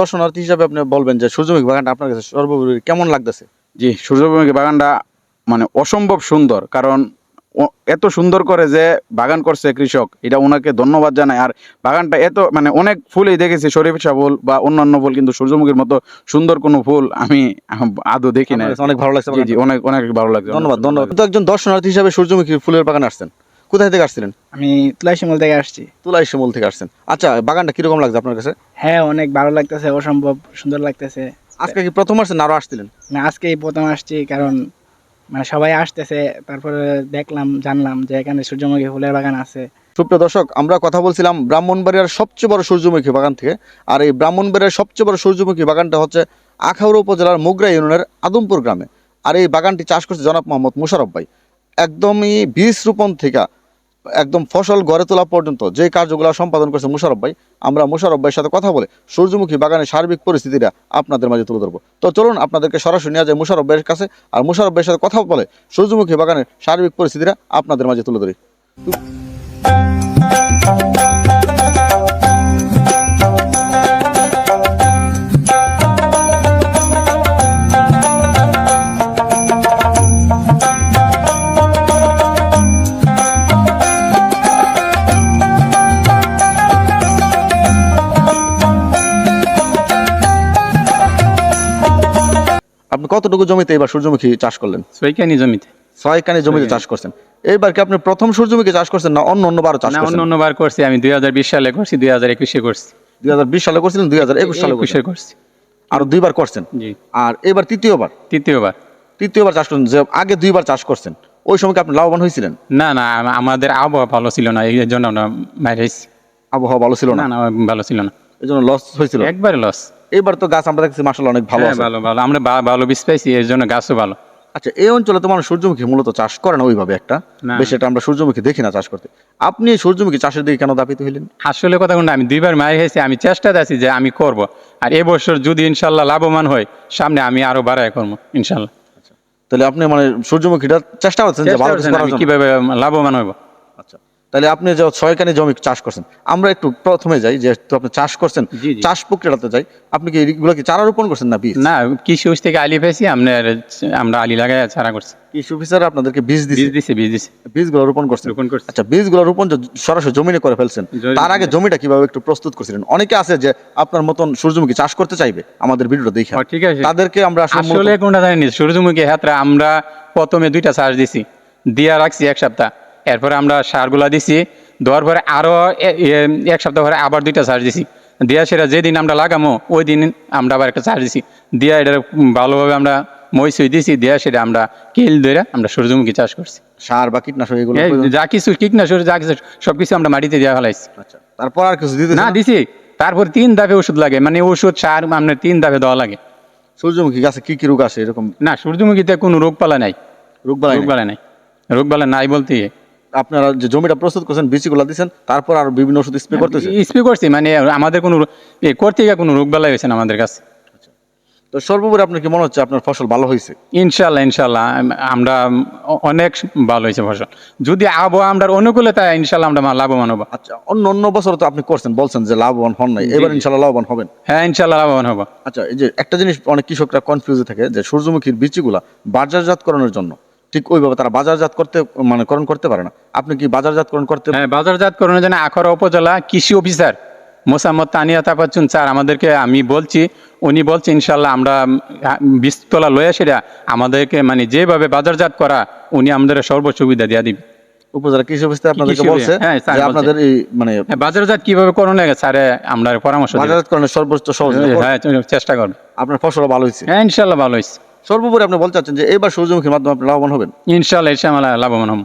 দর্শনার্থী হিসাবে আপনি বলবেন যে সূর্যমুখী বাগানটা আপনার কাছে সর্বোপরি কেমন লাগতেছে? জি সূর্যমুখী বাগানটা মানে অসম্ভব সুন্দর কারণ এত সুন্দর করে যে বাগান করছে কৃষক এটা ওনাকে ধন্যবাদ জানায় আর বাগানটা এত মানে অনেক ফুলই দেখেছি শরীফা ফুল বা অন্যান্য ফুল কিন্তু সূর্যমুখীর মতো সুন্দর কোনো ফুল আমি আদৌ দেখি না অনেক ভালো লাগছে? অনেক অনেক ভালো লাগছে। ধন্যবাদ ধন্যবাদ। তো একজন দর্শনার্থী হিসাবে সূর্যমুখী ফুলের বাগান আসছেন? কোথায় থেকে আসছিলেন? আমি তুলাইশিমল থেকে আসছি। তুলাই শিমুল থেকে আসছেন। আচ্ছা বাগানটা কীরকম লাগছে আপনার কাছে? হ্যাঁ অনেক ভালো লাগতেছে অসম্ভব সুন্দর লাগতেছে। আজকে কি প্রথম আসছেন না আরও আসছিলেন? না আজকেই প্রথম আসছি কারণ মানে সবাই আসতেছে তারপরে দেখলাম জানলাম যে এখানে সূর্যমুখী ফুলের বাগান আছে। সুপ্রিয় দর্শক আমরা কথা বলছিলাম ব্রাহ্মণবাড়িয়ার সবচেয়ে বড় সূর্যমুখী বাগান থেকে আর এই ব্রাহ্মণবাড়িয়ার সবচেয়ে বড় সূর্যমুখী বাগানটা হচ্ছে আখাউড়া উপজেলার মুগরা ইউনিয়নের আদমপুর গ্রামে। আর এই বাগানটি চাষ করছে জনাব মোহাম্মদ মুশারফ ভাই। একদমই বীজ রোপণ থেকে একদম ফসল গড়ে তোলা পর্যন্ত যে কার্যগুলো সম্পাদন করেছে মুশারফ ভাই, আমরা মুশারফ ভাইয়ের সাথে কথা বলে সূর্যমুখী বাগানের সার্বিক পরিস্থিতিটা আপনাদের মাঝে তুলে ধরবো। তো চলুন আপনাদেরকে সরাসরি নেওয়া যায় মুশারফ ভাইয়ের কাছে, আর মুশারফ ভাইয়ের সাথে কথা বলে সূর্যমুখী বাগানের সার্বিক পরিস্থিতিটা আপনাদের মাঝে তুলে ধরি। কতটুকু জমিতে এবার সূর্যমুখী চাষ করলেন? সৈকানি জমিতে। ছয় কানি জমিতে চাষ করছেন। এইবার কি আপনি প্রথম সূর্যমুখী চাষ করছেন না অন্য অন্য বারো চাষ না অন্য করছেন অন্যবার করছি আমি দুই হাজার বিশ সালে করছি দুই হাজার একুশে করছি। দুই হাজার বিশ সালে করছিলেন দুই হাজার একুশ সালে একুশে করছেন? করছি। আরও দুইবার করছেন? আর এবার তৃতীয়বার? তৃতীয়বার। তৃতীয়বার চাষ করছেন যে আগে দুইবার চাষ করছেন। ওই সময় কি আপনি লাভবান হয়েছিলেন? না না আমাদের আবহাওয়া ভালো ছিল না এই জন্য আমরা আবহাওয়া ভালো ছিল না? না না ভালো ছিল না। এই জন্য লস হয়েছিল? একবারে লস এবার তো গাছ আমরা দেখছি মাসাল অনেক ভালো আছে। ভালো ভালো। আমরা ভালো বীজ পাইছি এর জন্য গাছও ভালো। আচ্ছা এই অঞ্চলে তো মানুষ সূর্যমুখী মূলত চাষ করে না ওইভাবে একটা। বেশি এটা আমরা সূর্যমুখী দেখি না চাষ করতে। আপনি সূর্যমুখী চাষের দিকে কেন দাপিত হইলেন? আসলে কথা কোনটা আমি দুইবার মারি হয়েছি আমি চেষ্টা আছি যে আমি করব। আর এবছর যদি ইনশাল্লাহ লাভবান হয় সামনে আমি আরও বাড়াই করব ইনশাল্লাহ তাহলে আপনি মানে সূর্যমুখীটা চেষ্টা করছেন যে ভালো? কীভাবে লাভবান হইব। আচ্ছা তাহলে আপনি যে ছয়খানি জমি চাষ করছেন। আমরা একটু প্রথমে যাই যে আপনি চাষ করছেন। চাষ প্রক্রিয়াতে যাই। আপনি কি এগুলো কি চারা রোপণ করছেন না বীজ না কৃষি অফিস থেকে আলি পেয়েছি আপনার আমরা আলি লাগাই ছাড়া করছি। কৃষি অফিসার আপনাদেরকে বীজ বীজ দিচ্ছে দিছে বীজ দিছে। বীজগুলো রোপণ করছেন? রোপণ করছি। আচ্ছা বীজগুলো রোপণ সরাসরি জমিনে করে ফেলছেন তার আগে জমিটা কীভাবে একটু প্রস্তুত করছিলেন? অনেকে আছে যে আপনার মতন সূর্যমুখী চাষ করতে চাইবে আমাদের ভিডিওটা দেখে। ঠিক আছে। তাদেরকে আমরা আসলে আসলে কোনটা জানি সূর্যমুখী হাতরা আমরা প্রথমে দুইটা চাষ দিছি দিয়া রাখছি এক সপ্তাহ। এরপরে আমরা সারগুলা দিছি দেওয়ার পরে আরও এ- এ- এক সপ্তাহ পরে আবার দুইটা চাষ দিছি। দিয়া সেটা যেদিন আমরা লাগামো ওই দিন আমরা আবার একটা চাষ দিছি। দিয়া এটা ভালোভাবে আমরা মই সই দিছি দিয়া সেটা আমরা কেল ধরে আমরা সূর্যমুখী চাষ করছি। সার বা কীটনাশক এগুলো যা কিছু কীটনাশক যা কিছু সবকিছু আমরা মাটিতে দেওয়া ফেলাইছি। আচ্ছা তারপর আর কিছু দিতে না দিছি। তারপর তিন ধাপে ওষুধ লাগে মানে ওষুধ সার আপনার তিন ধাপে দেওয়া লাগে। সূর্যমুখী গাছে কি কি রোগ আসে এরকম? না সূর্যমুখীতে কোনো রোগ পালা নাই। রোগ বালাই রোগ বালা নাই। রোগ পালা নাই বলতে আপনারা যে জমিটা প্রস্তুত করছেন বীজগুলো দিচ্ছেন তারপর আর বিভিন্ন ওষুধ স্প্রে করতেছে স্প্রে করছি মানে আমাদের কোনো করতে গিয়ে কোনো রোগ বালাই হয়েছে না আমাদের কাছে। তো সর্বোপরি আপনার কি মনে হচ্ছে আপনার ফসল ভালো হয়েছে? ইনশাল্লাহ ইনশাল্লাহ আমরা অনেক ভালো হয়েছে ফসল। যদি আবহাওয়া আমরা অনুকূলে তাই ইনশাল্লাহ আমরা লাভবান হব। আচ্ছা অন্য অন্য বছর তো আপনি করছেন বলছেন যে লাভবান হন নাই। এবার ইনশাল্লাহ লাভবান হবেন। হ্যাঁ ইনশাল্লাহ লাভবান হব। আচ্ছা এই যে একটা জিনিস অনেক কৃষকরা কনফিউজে থাকে যে সূর্যমুখীর বীজগুলা বাজারজাতকরণের জন্য ঠিক ওইভাবে তারা বাজারজাত করতে মানে করণ করতে পারে না। আপনি কি বাজারজাতকরণ করতে হ্যাঁ বাজারজাত করানোর জন্য আখড়া উপজেলা কৃষি অফিসার মোসাম্মদ তানিয়া তাপাচ্ছুন স্যার আমাদেরকে আমি বলছি উনি বলছে ইনশাল্লাহ আমরা বীজতলা লয়ে সেটা আমাদেরকে মানে যেভাবে বাজারজাত করা উনি আমাদের সর্ব সুবিধা দিয়ে দিবে। উপজেলা কৃষি অফিসে আপনাদেরকে বলছে হ্যাঁ, যে আপনাদের এই মানে হ্যাঁ, বাজারজাত কীভাবে করুন লাগে স্যারে আমরা পরামর্শ দিবে। বাজারজাতকরণের সর্বোচ্চ করুন। হ্যাঁ চেষ্টা করবে আপনার ফসল ভালো হয়েছে। হ্যাঁ ইনশাল্লাহ ভালো হয়েছে। সর্বোপরি আপনি বলতে চাচ্ছেন যে এবার সূর্যমুখীর মাধ্যমে আপনি লাভবান হবেন? ইনশাল্লাহ ইনশাল্লাহ লাভবান হম